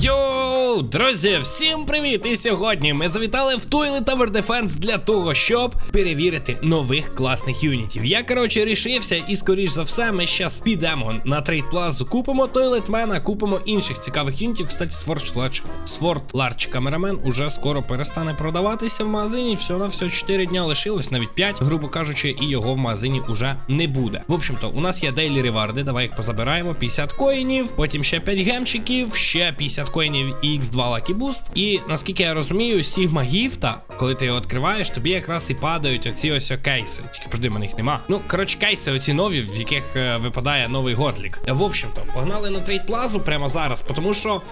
Yo! Йоу, друзі, всім привіт! І сьогодні ми завітали в Toilet Tower Defense для того, щоб перевірити нових класних юнітів. Я коротше рішився, і скоріш за все, ми зараз підемо на трейд плазу, купимо Тойлетмена, купимо інших цікавих юнітів. Кстати, Sword Large Cameraman уже скоро перестане продаватися в магазині. Все на все 4 дня лишилось, навіть 5, грубо кажучи, і його в магазині уже не буде. В общем-то, у нас є дейлі реварди. Давай їх позабираємо. 50 коїнів, потім ще 5 гемчиків, ще 50 коїнів і X2 Lucky Boost. І наскільки я розумію, Сігма Гіфта, коли ти його відкриваєш, тобі якраз і падають оці ось кейси. Тільки прожди, мене їх нема. Ну, коротше, кейси, оці нові, в яких е, випадає новий готлік. В общем-то, погнали на трейд плазу прямо зараз, тому що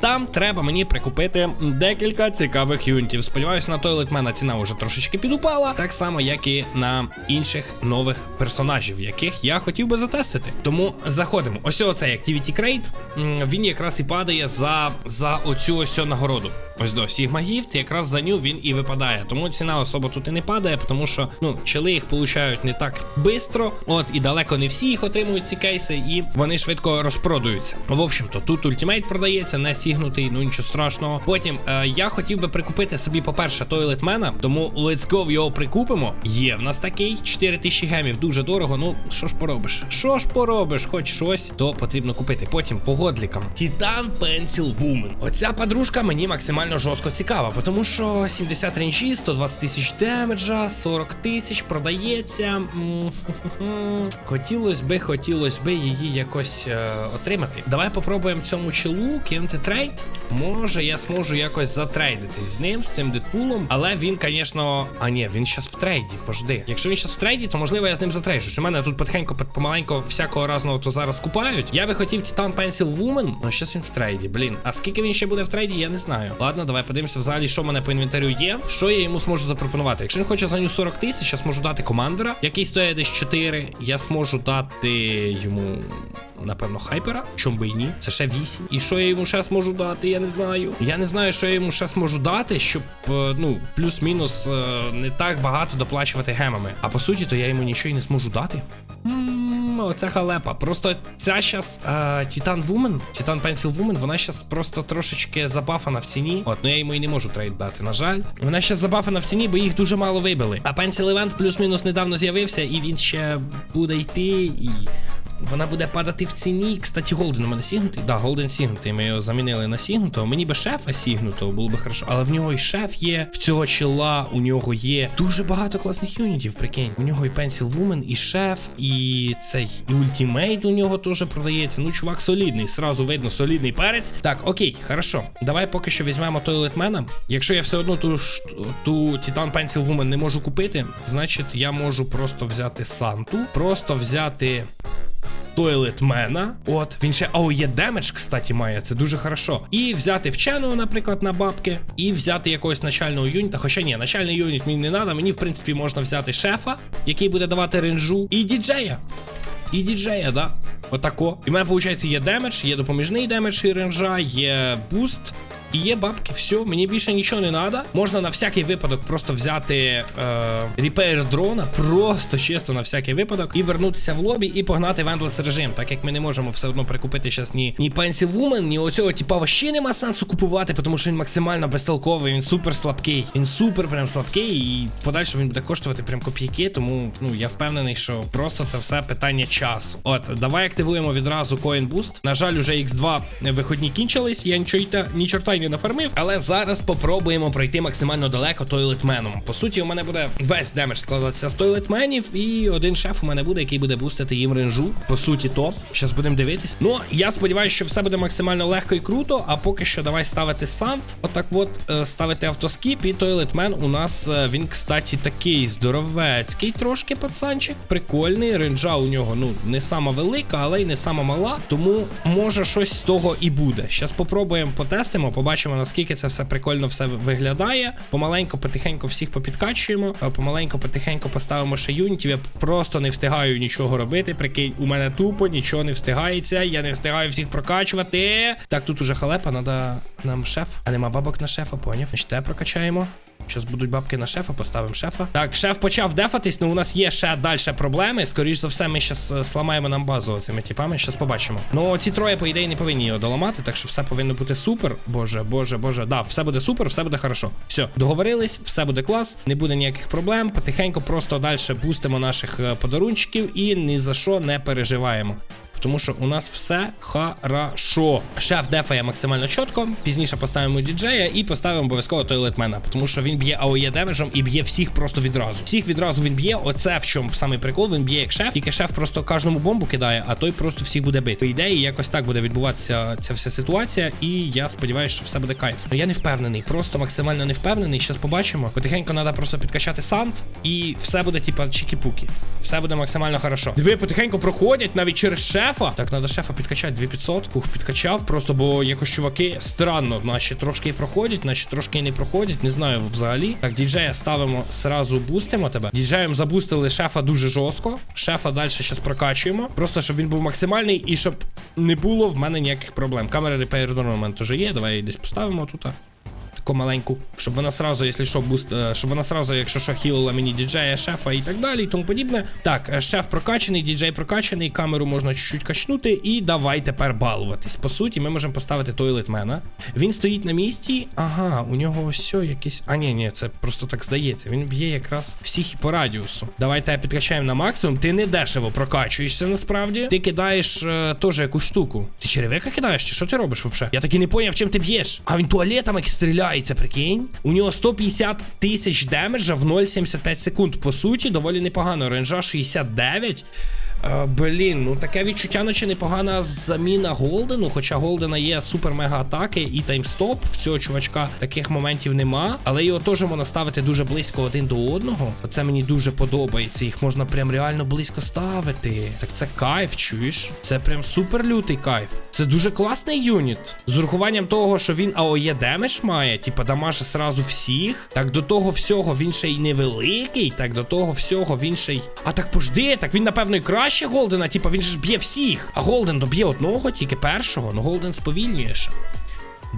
там треба мені прикупити декілька цікавих юнітів. Сподіваюсь, на тойлетмена ціна вже трошечки підупала, так само, як і на інших нових персонажів, яких я хотів би затестити. Тому заходимо. Ось оцей Activity Crate, Він якраз і падає за, за оцю ось нагороду. Ось до Sigma Gift, якраз за ню він і випадає. Тому ціна особо тут і не падає, тому що ну чели їх получають не так швидко, от і далеко не всі їх отримують ці кейси, і вони швидко розпродуються. В общем-то, тут ультимейт продається, не сігнутий, ну нічого страшного. Потім е, я хотів би прикупити собі, по-перше, тойлетмена, тому let's go його прикупимо. Є в нас такий 4000 гемів, дуже дорого. Ну що ж поробиш? Що ж поробиш? Хоч щось, то потрібно купити. Потім по годлікам. Titan Pencil Woman. Оця подружка мені максимально жорстко цікава, тому що 70 ренджі, 120 тисяч демеджа, 40 тисяч продається. М. Хотілось би, хотілось би її якось е, отримати. Давай попробуємо цьому челу кинути трейд. Може, я зможу якось затрейдитись з ним, з цим дедпулом. Але він, звісно. А ні, він зараз в трейді. Пожди. Якщо він зараз в трейді, то можливо я з ним затрейджусь. У мене тут потихеньку, помаленько всякого разного то зараз купають. Я би хотів Titan Pencil Woman, але зараз він в трейді. Блін. А скільки він ще буде в трейді, я не знаю. Ладно, давай подивимося взагалі, що в мене по інвентарю є. Що я йому зможу запропонувати. Якщо він хоче за ню 40 тисяч, я зможу дати командера, який стоїть десь 4. Я зможу дати йому. Напевно, хайпера, чом би і ні. Це ще 8. І що я йому ще зможу дати, я не знаю. Я не знаю, що я йому ще зможу дати, щоб, е, ну, плюс-мінус е, не так багато доплачувати гемами. А по суті, то я йому нічого й не зможу дати. Оце халепа. Просто ця щас Титан Вумен, Титан Pencil Woman, вона щас просто трошечки забафана в ціні. От, ну я йому і не можу трейд дати, на жаль. Вона ще забафана в ціні, бо їх дуже мало вибили. А Pencil Event плюс-мінус недавно з'явився, і він ще буде йти і. Вона буде падати в ціні. Кстати, Голден у мене сігнутий. Да, Голден сігнутий. Ми його замінили на сігнутого. Мені би шефа сігнутого, було би хорошо. Але в нього і шеф є. В цього чола у нього є дуже багато класних юнітів. Прикинь. У нього і Pencil Woman, і шеф, і цей і ультимейт у нього теж продається. Ну, чувак солідний. Сразу видно, солідний перець. Так, окей, хорошо. Давай поки що візьмемо тойлетмена. Якщо я все одно ту ту Titan Pencil Woman не можу купити, значить я можу просто взяти Санту, просто взяти. Тойлетмена. От, він ще о, є демедж, кстати, має. Це дуже хорошо. І взяти вченого, наприклад, на бабки, і взяти якогось начального юніта. Хоча ні, начальний юніт мені не треба. Мені, в принципі, можна взяти шефа, який буде давати ренжу, і діджея. І діджея, да. Отако. І в мене, виходить, є демедж, є допоміжний демедж і ренжа, є буст. І є бабки, все, мені більше нічого не треба. Можна на всякий випадок просто взяти е, дрона, просто чисто на всякий випадок, і вернутися в лобі і погнати вендлес режим. Так як ми не можемо все одно прикупити зараз ні, ні Pencil Woman, ні оцього типа вообще нема сенсу купувати, тому що він максимально безтолковий, він супер слабкий. Він супер прям слабкий, і в подальшому він буде коштувати прям копійки. Тому ну я впевнений, що просто це все питання часу. От, давай активуємо відразу Coin. На жаль, уже X2 виходні кінчились. Я нічого ні чорта не нафармив. Але зараз попробуємо пройти максимально далеко тойлетменом. По суті, у мене буде весь демедж складатися з тойлетменів, і один шеф у мене буде, який буде бустити їм ренжу. По суті, то. Зараз будемо дивитись. Ну, я сподіваюся, що все буде максимально легко і круто. А поки що давай ставити сант. Отак от е, ставити автоскіп. І тойлетмен у нас е, він, кстати, такий здоровецький, трошки пацанчик. Прикольний. Ренджа у нього, ну, не сама велика, але й не сама мала. Тому може щось з того і буде. Зараз попробуємо потестимо, побачимо, наскільки це все прикольно все виглядає. Помаленько, потихеньку всіх попідкачуємо, а помаленько, потихеньку поставимо ще юнітів. Я просто не встигаю нічого робити. Прикинь, у мене тупо нічого не встигається. Я не встигаю всіх прокачувати. Так, тут уже халепа, треба нам шеф. А нема бабок на шефа, поняв. Значить, те прокачаємо. Щас будуть бабки на шефа, поставимо шефа. Так, шеф почав дефатись, ну у нас є ще далі проблеми. Скоріш за все, ми щас е, сламаємо нам базу цими типами. Щас побачимо. Ну ці троє, по ідеї, не повинні його доламати, так що все повинно бути супер. Боже, боже, боже. Да, все буде супер, все буде хорошо. Все, договорились, все буде клас, не буде ніяких проблем. Потихеньку просто далі бустимо наших е, подарунчиків і ні за що не переживаємо. Тому що у нас все хорошо. Шеф дефає максимально чітко. Пізніше поставимо діджея і поставимо обов'язково тойлетмена. Тому що він б'є АОЄ демеджем і б'є всіх просто відразу. Всіх відразу він б'є. Оце в чому самий прикол. Він б'є як шеф. Тільки шеф просто кожному бомбу кидає, а той просто всіх буде бити. По ідеї, якось так буде відбуватися ця вся ситуація. І я сподіваюся, що все буде кайф. Ну я не впевнений, просто максимально не впевнений. Щас побачимо. Потихеньку треба просто підкачати сант, і все буде, типа, чікі-пукі. Все буде максимально хорошо. Диви, потихеньку проходять навіть через шефа. Так, треба шефа підкачати 2500. Ух, підкачав, просто бо якось чуваки странно, наче трошки проходять, наче трошки не проходять. Не знаю взагалі. Так, діджея ставимо сразу бустимо тебе. Діджеєм забустили шефа дуже жорстко. Шефа далі щас прокачуємо. Просто щоб він був максимальний і щоб не було в мене ніяких проблем. Камера репейр мене теж є. Давай її десь поставимо тут. Таку маленьку, щоб вона сразу, якщо що, буст, е, щоб вона сразу, якщо що, хілила мені діджея, шефа і так далі, і тому подібне. Так, е, шеф прокачаний, діджей прокачаний, камеру можна чуть-чуть качнути, і давай тепер балуватись. По суті, ми можемо поставити тойлетмена. Він стоїть на місці. Ага, у нього ось якийсь. А ні, ні, це просто так здається. Він б'є якраз всіх по радіусу. Давайте підкачаємо на максимум. Ти не дешево прокачуєшся насправді. Ти кидаєш е, теж якусь штуку. Ти черевика кидаєш? Чи що ти робиш взагалі? Я таки не поняв, чим ти б'єш. А він туалетами стріляється, прикинь. У нього 150 тисяч демеджа в 0,75 секунд. По суті, доволі непогано. Ренжа 69. Е, блін, ну таке відчуття, наче непогана заміна Голдену. Хоча Голдена є супер-мега атаки і таймстоп. В цього чувачка таких моментів нема. Але його теж можна ставити дуже близько один до одного. Оце мені дуже подобається. Їх можна прям реально близько ставити. Так це кайф, чуєш? Це прям супер лютий кайф. Це дуже класний юніт. З урахуванням того, що він АОЄ демедж має, типа дамаже сразу всіх. Так до того всього він ще й невеликий. Так до того всього він ще й. А так пожди, так він, напевно, і краще Голдена. Типа він же ж б'є всіх. А Голден доб'є одного, тільки першого. Ну Голден сповільнює ще.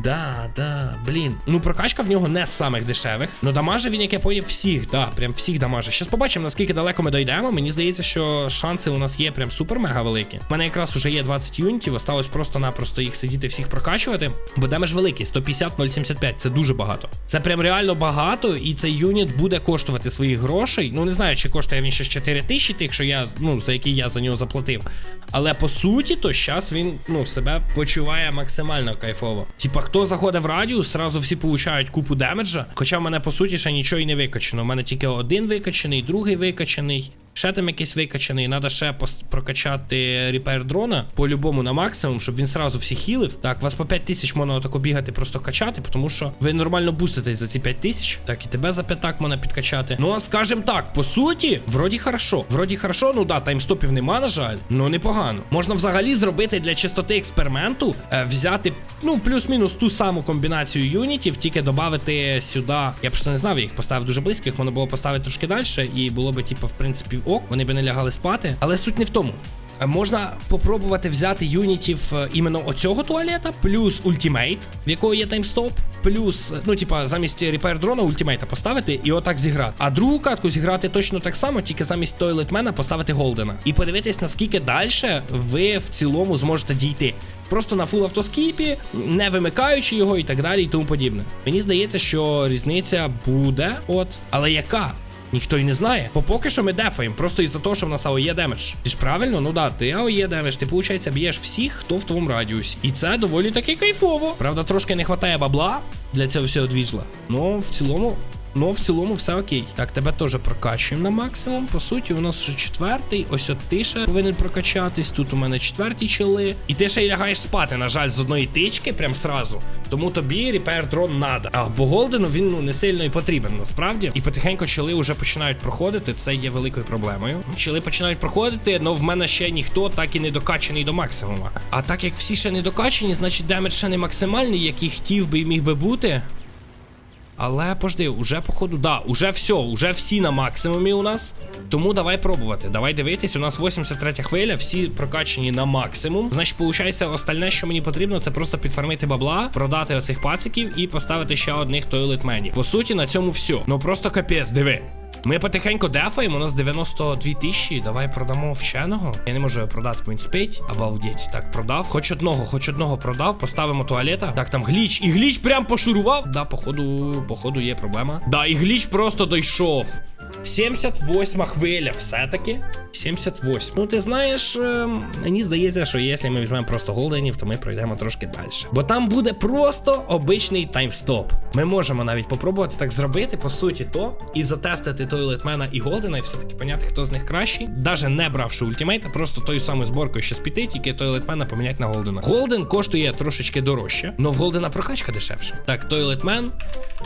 Да, да, блін. Ну, прокачка в нього не з самих дешевих. Ну, дамаже він, як я поняв, всіх, да, прям всіх дамаже. Щас побачимо, наскільки далеко ми дійдемо. Мені здається, що шанси у нас є прям супер-мега великі. У мене якраз уже є 20 юнітів, осталось просто-напросто їх сидіти, всіх прокачувати. Бо демедж великий, 150-075, це дуже багато. Це прям реально багато, і цей юніт буде коштувати своїх грошей. Ну, не знаю, чи коштує він ще 4 тисячі, тих, що я, ну, за які я за нього заплатив. Але по суті, то зараз він, ну, себе почуває максимально кайфово. Типа, хто заходить в радіус, зразу всі получають купу демеджа. Хоча в мене по суті ще нічого і не викачено. У мене тільки один викачений, другий викачаний. Ще там якийсь викачаний, треба ще прокачати репейр дрона по-любому на максимум, щоб він сразу всіх хілив. Так, вас по 5 тисяч можна отако бігати, просто качати, тому що ви нормально буститесь за ці 5 тисяч. Так, і тебе за п'ятак можна підкачати. Ну, а скажем так, по суті, вроді хорошо. Вроді хорошо, ну да, таймстопів нема, на жаль, ну непогано. Можна взагалі зробити для чистоти експерименту, е, взяти, ну, плюс-мінус ту саму комбінацію юнітів, тільки додати сюди. Я просто не знав, я їх поставив дуже близько, їх можна було поставити трошки далі, і було би, типу, в принципі, ок, вони би не лягали спати. Але суть не в тому. Е, Можна попробувати взяти юнітів е, іменно оцього туалета, плюс ультимейт, в якого є таймстоп, плюс, е, ну, типа, замість репейр дрона ультимейта поставити і отак зіграти. А другу катку зіграти точно так само, тільки замість тойлетмена поставити голдена. І подивитись, наскільки далі ви в цілому зможете дійти. Просто на фул автоскіпі, не вимикаючи його і так далі, і тому подібне. Мені здається, що різниця буде, от, але яка? Ніхто й не знає. Бо поки що ми дефаємо, просто із-за того, що в нас АОЄ демедж. Ти ж правильно? Ну да, ти АОЄ демедж, ти, виходить, б'єш всіх, хто в твоєму радіусі. І це доволі таки кайфово. Правда, трошки не вистачає бабла для цього всього двіжла. Ну, в цілому. Ну, в цілому все окей. Так, тебе теж прокачуємо на максимум. По суті, у нас вже четвертий. Ось от ти ще повинен прокачатись. Тут у мене четверті чили. І ти ще й лягаєш спати, на жаль, з одної тички, прям сразу. Тому тобі репейр дрон надо. А бо Голдену він ну не сильно і потрібен насправді. І потихеньку чили вже починають проходити. Це є великою проблемою. Чили починають проходити, але в мене ще ніхто так і не докачаний до максимума. А так як всі ще не докачані, значить демедж ще не максимальний, який хотів би і міг би бути. Але пожди, уже походу, да, уже все, уже всі на максимумі у нас. Тому давай пробувати. Давай дивитись. У нас 83 хвиля, всі прокачені на максимум. Значить, виходить, остальне, що мені потрібно, це просто підфармити бабла, продати оцих пациків і поставити ще одних тойлетменів. По суті, на цьому все. Ну просто капець, диви. Ми потихеньку дефаємо, у нас 92 тисячі. Давай продамо вченого. Я не можу його продати, він спить. Обалдеть. Так, продав. Хоч одного, хоч одного продав. Поставимо туалета. Так, там гліч. І гліч прям пошурував. Да, походу, походу, є проблема. Да, і гліч просто дійшов. 78 хвиля, все-таки. 78. Ну, ти знаєш, е, мені здається, що якщо ми візьмемо просто голденів, то ми пройдемо трошки далі. Бо там буде просто обичний таймстоп. Ми можемо навіть попробувати так зробити, по суті, то і затестити той летмена і голдена, і все-таки поняти, хто з них кращий. Даже не бравши ультимейта, просто тою самою зборкою, що спіти, тільки той летмена поміняти на голдена. Голден коштує трошечки дорожче, але в голдена прокачка дешевше. Так, той летмен,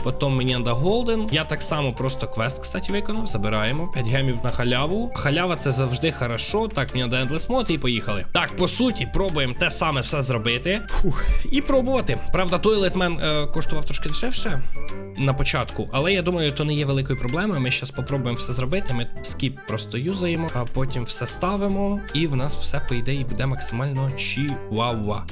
потім мені голден. Я так само просто квест, кстати, виконав. Забираємо 5 гемів на халяву. Халява це завжди хорошо. Так, мені надо Endless Mode і поїхали. Так, по суті, пробуємо те саме все зробити. Фух, і пробувати. Правда, той летмен е, коштував трошки дешевше на початку, але я думаю, то не є великою проблемою. Ми зараз спробуємо все зробити. Ми скіп просто юзаємо, а потім все ставимо, і в нас все по ідеї буде максимально чіуауа.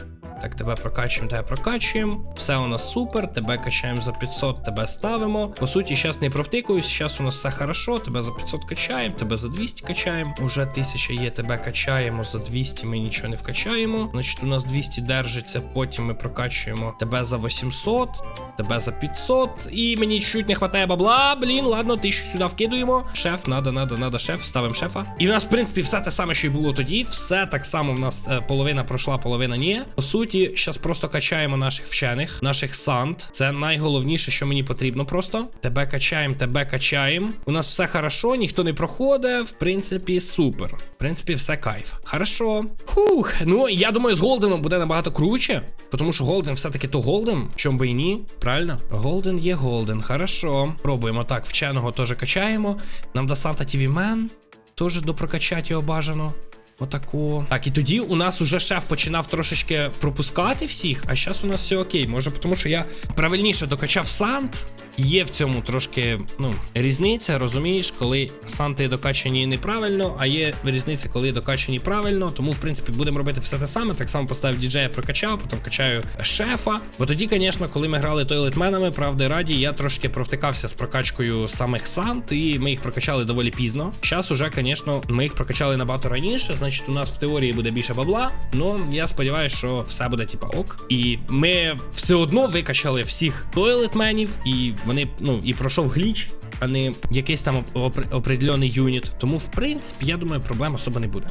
Так, тебе прокачуємо, тебе прокачуємо. Все у нас супер. Тебе качаємо за 500, тебе ставимо. По суті, зараз не провтикуюсь, зараз у нас все хорошо. Тебе за 500 качаємо, тебе за 200 качаємо. Уже 1000 є, тебе качаємо. За 200 ми нічого не вкачаємо. Значить, у нас 200 держиться. Потім ми прокачуємо тебе за 800, тебе за 500. І мені чуть не вистачає бабла. Блін, ладно, 1000 сюди вкидуємо. Шеф, надо, надо, надо, шеф. Ставимо шефа. І в нас, в принципі, все те саме, що й було тоді. Все так само в нас е, половина пройшла, половина ні. По суті, зараз просто качаємо наших вчених, наших сант. Це найголовніше, що мені потрібно просто. Тебе качаємо, тебе качаємо. У нас все хорошо, ніхто не проходить. В принципі, супер. В принципі, все кайф. Хорошо. Фух. Ну, я думаю, з Голденом буде набагато круче. Тому що Голден все-таки то Голден. Чом би і ні? Правильно? Голден є Голден. Хорошо. Пробуємо так. Вченого теж качаємо. Нам до Санта Тіві Мен. Теж допрокачати його бажано. Отако. Так, і тоді у нас уже шеф починав трошечки пропускати всіх, а зараз у нас все окей. Може, тому що я правильніше докачав Сант. Є в цьому трошки ну, різниця, розумієш, коли санти докачані неправильно, а є різниця, коли докачані правильно. Тому, в принципі, будемо робити все те саме. Так само поставив діджея, прокачав, потім качаю шефа. Бо тоді, звісно, коли ми грали тойлетменами, правди раді, я трошки провтикався з прокачкою самих сант, і ми їх прокачали доволі пізно. Зараз уже, звісно, ми їх прокачали набагато раніше. Значить, у нас в теорії буде більше бабла. Ну я сподіваюся, що все буде типа ок. І ми все одно викачали всіх тойлетменів, і вони, ну, і пройшов гліч. А не якийсь там оп- определений юніт. Тому, в принципі, я думаю, проблем особо не буде.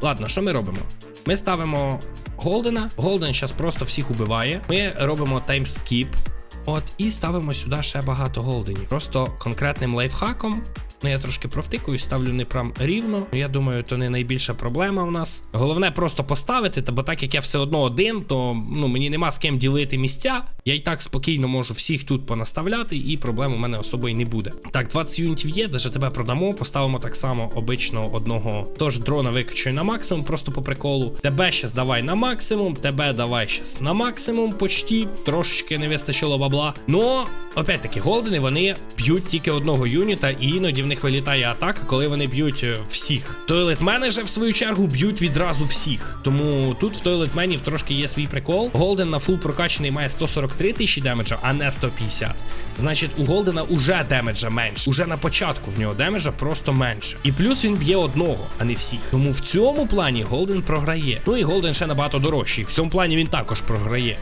Ладно, що ми робимо? Ми ставимо Голдена. Голден зараз просто всіх убиває. Ми робимо таймскіп. От, і ставимо сюди ще багато голденів. Просто конкретним лайфхаком. Ну, я трошки провтикую, ставлю не прям рівно. Я думаю, то не найбільша проблема у нас. Головне просто поставити, та бо так як я все одно один, то ну мені нема з ким ділити місця. Я і так спокійно можу всіх тут понаставляти, і проблем у мене особо і не буде. Так, 20 юнітів є, даже тебе продамо. Поставимо так само обично одного. Тож дрона викачую на максимум, просто по приколу. Тебе щас давай на максимум, тебе давай щас на максимум, почти. Трошечки не вистачило бабла. Ну, опять-таки, голдени вони б'ють тільки одного юніта, і іноді в них вилітає атака, коли вони б'ють е, всіх. Тойлетмени же в свою чергу б'ють відразу всіх. Тому тут в тойлетменів трошки є свій прикол. Голден на фул прокачаний має 143 тисячі демеджа, а не 150. Значить, у Голдена уже демеджа менше. Уже на початку в нього демеджа просто менше. І плюс він б'є одного, а не всіх. Тому в цьому плані Голден програє. Ну і Голден ще набагато дорожчий. В цьому плані він також програє.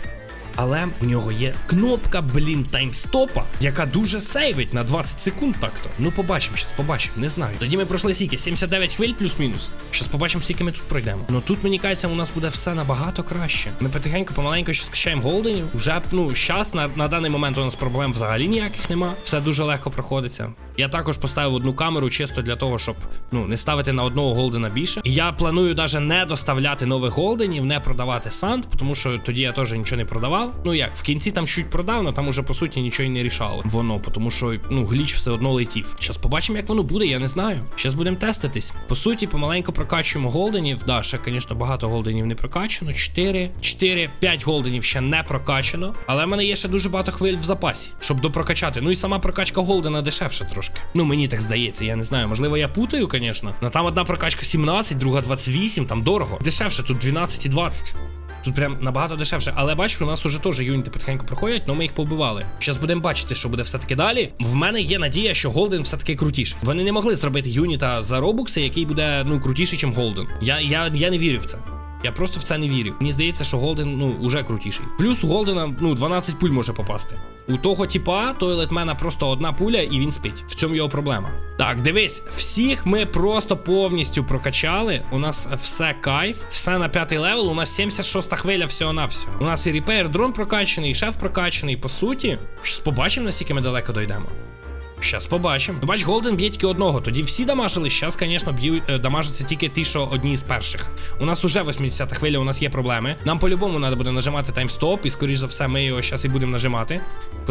Але у нього є кнопка, блін, таймстопа, яка дуже сейвить на 20 секунд так-то. Ну, побачимо, щас побачимо, не знаю. Тоді ми пройшли скільки? 79 хвиль плюс-мінус. Щас побачимо, скільки ми тут пройдемо. Ну тут мені кажеться, у нас буде все набагато краще. Ми потихеньку, помаленьку ще скачаємо голденів. Уже ну, щас на, на даний момент у нас проблем взагалі ніяких нема. Все дуже легко проходиться. Я також поставив одну камеру чисто для того, щоб ну не ставити на одного голдена більше. Я планую навіть не доставляти нових голденів, не продавати санд, тому що тоді я теж нічого не продавав. Продав. Ну як, в кінці там чуть продав, але там уже по суті нічого й не рішало. Воно, тому що ну гліч все одно летів. Щас побачимо, як воно буде, я не знаю. Щас будемо теститись. По суті, помаленьку прокачуємо голденів. Да, ще, звісно, багато голденів не прокачано. 4, 4, 5 голденів ще не прокачано. Але в мене є ще дуже багато хвиль в запасі, щоб допрокачати. Ну і сама прокачка голдена дешевша трошки. Ну мені так здається, я не знаю. Можливо, я путаю, звісно. Но там одна прокачка 17, друга 28, там дорого. Дешевше, тут 12 і 20. Тут прям набагато дешевше, але бачу, у нас уже теж юніти потихеньку проходять, але ми їх побивали. Зараз будемо бачити, що буде все-таки далі. В мене є надія, що Голден все-таки крутіший. Вони не могли зробити юніта за робукси, який буде ну крутіший, ніж Голден. Я, я, я не вірю в це. Я просто в це не вірю. Мені здається, що Голден ну уже крутіший. Плюс у Голдена ну 12 пуль може попасти. У того типа тойлетмена просто одна пуля і він спить. В цьому його проблема. Так, дивись, всіх ми просто повністю прокачали. У нас все кайф, все на п'ятий левел. У нас 76 хвиля всього на всього. У нас і репейр дрон прокачаний, і шеф прокачаний. По суті, побачимо, наскільки ми далеко дійдемо. Щас побачимо. Ну, бач, Голден б'є тільки одного. Тоді всі дамажили. Щас, звісно, б'ють е, дамажаться тільки ті, що одні з перших. У нас уже 80-та хвиля, у нас є проблеми. Нам по-любому треба буде нажимати таймстоп, і скоріш за все, ми його зараз і будемо нажимати.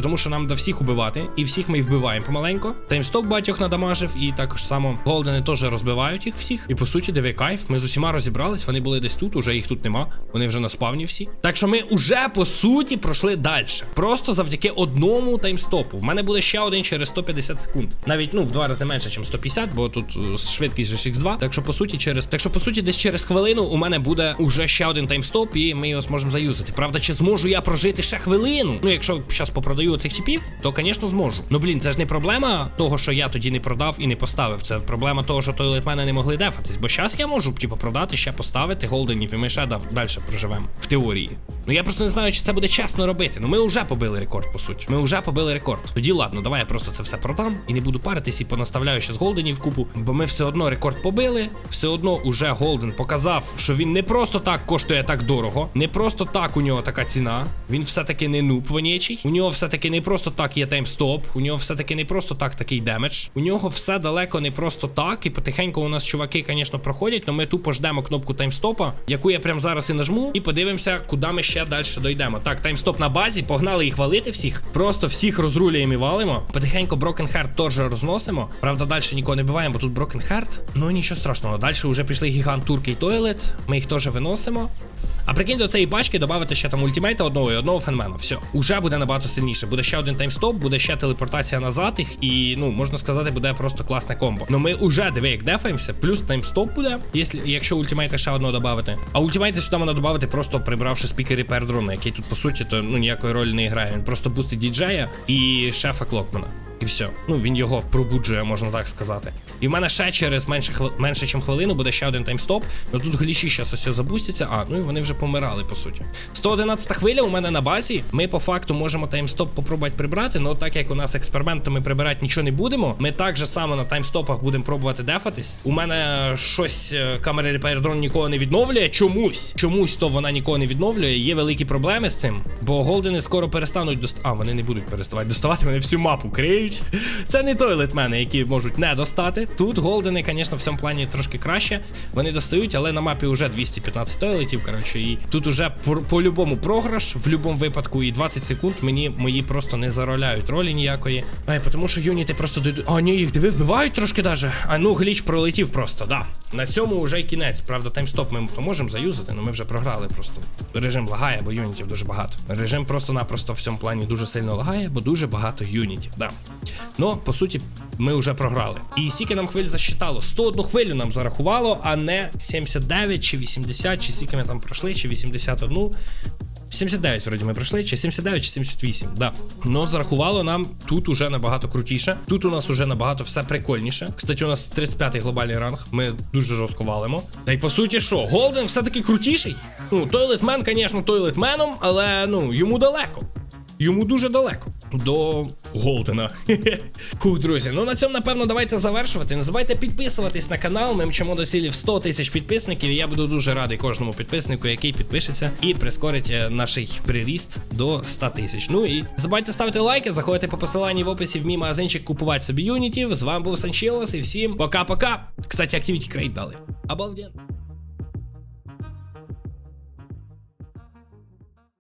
Тому що нам до всіх убивати, і всіх ми і вбиваємо помаленько. Таймстоп багатьох надамажив, і також само Голдени теж розбивають їх всіх. І по суті, диви кайф. Ми з усіма розібрались, вони були десь тут, уже їх тут нема. Вони вже на спавні всі. Так що ми уже по суті пройшли далі. Просто завдяки одному таймстопу. В мене буде ще один через 150 секунд. Навіть ну в два рази менше, ніж 150, бо тут е, швидкість же X2. Так що по суті, через так що по суті, десь через хвилину у мене буде уже ще один таймстоп, і ми його зможемо заюзати. Правда, чи зможу я прожити ще хвилину? Ну, якщо зараз попродаю цих типів, то звісно зможу. Ну блін, це ж не проблема того, що я тоді не продав і не поставив. Це проблема того, що тойлетмени не могли дефатись. Бо зараз я можу типу, продати, ще поставити голденів, і ми ще дав далі проживемо в теорії. Ну я просто не знаю, чи це буде чесно робити. Ну ми вже побили рекорд, по суті. Ми вже побили рекорд. Тоді ладно, давай я просто це все продам і не буду паритись і понаставляю ще з голденів купу. Бо ми все одно рекорд побили. Все одно уже голден показав, що він не просто так коштує так дорого, не просто так у нього така ціна. Він все-таки не нуб вонячий. У нього все-таки не просто так є таймстоп. У нього все-таки не просто так такий демедж. У нього все далеко не просто так. І потихеньку у нас чуваки, звісно, проходять, але ми тупо ждемо кнопку таймстопа, яку я прямо зараз і нажму, і подивимося, куди ми ще далі дойдемо. Так, таймстоп на базі, погнали їх валити всіх. Просто всіх розрулюємо і валимо. Потихеньку Broken Heart теж розносимо. Правда, далі нікого не биваємо, бо тут Heart. Ну нічого страшного. Далі вже пішли гігант турки і тойлет. Ми їх теж виносимо. А прикинь, до цієї бачки додати ще там ультимейта одного і одного фенмена. Все, уже буде набагато сильніше. Буде ще один таймстоп, буде ще телепортація назад їх, і ну можна сказати, буде просто класне комбо. Ну ми уже диви, як дефаємося, плюс таймстоп буде, якщо, ультимейта ще одного додати. А ультимейта сюди можна додати, просто прибравши спікер репер дрона, який тут по суті то ну ніякої ролі не грає. Він просто бустить діджея і шефа Клокмана. І все. Ну він його пробуджує, можна так сказати. І в мене ще через менше менше, ніж хвилину буде ще один таймстоп. Ну тут глічі зараз ось забустяться. А, ну і вони вже помирали, по суті. 111 хвиля у мене на базі. Ми по факту можемо таймстоп попробувати прибрати. але так як у нас експеримент, то ми прибирати нічого не будемо. Ми так же само на таймстопах будемо пробувати дефатись. У мене щось е, камера Drone нікого не відновлює. Чомусь. Чомусь то вона нікого не відновлює. Є великі проблеми з цим. Бо голдени скоро перестануть доставати. А, вони не будуть переставати доставати, вони всю мапу криють. Це не той летмени, які можуть не достати. Тут голдени, звісно, в цьому плані трошки краще. Вони достають, але на мапі вже 215 тойлетів. Коротше, і тут уже по-любому програш, в будь-якому випадку, і 20 секунд мені мої просто не зароляють ролі ніякої. Ай, тому що юніти просто дойдуть. А, ні, їх диви, вбивають трошки даже. А ну, гліч пролетів просто, да. На цьому вже кінець. Правда, таймстоп ми то можемо заюзати, але ми вже програли просто. Режим лагає, бо юнітів дуже багато. Режим просто-напросто в цьому плані дуже сильно лагає, бо дуже багато юнітів. Да. Ну, по суті, ми вже програли. І скільки нам хвиль засчитало? 101 хвилю нам зарахувало, а не 79 чи 80, чи скільки ми там пройшли, чи 81. 79 вроді ми пройшли, чи 79, чи 78, да. Но зарахувало нам тут уже набагато крутіше. Тут у нас уже набагато все прикольніше. Кстати, у нас 35-й глобальний ранг. Ми дуже жорстко валимо. Та й по суті, що, Голден все-таки крутіший? Ну, тойлетмен, звісно, тойлетменом, але ну, йому далеко. Йому дуже далеко. До Голдена. Хух, друзі. Ну на цьому, напевно, давайте завершувати. Не забувайте підписуватись на канал. Ми мчимо до цілі в 100 тисяч підписників. І я буду дуже радий кожному підписнику, який підпишеться і прискорить наш приріст до 100 тисяч. Ну і забувайте ставити лайки, заходите по посиланні в описі в мій магазинчик, купувати собі юнітів. З вами був Санчіос і всім пока-пока. Кстати, Activity Crate дали. Обалденно.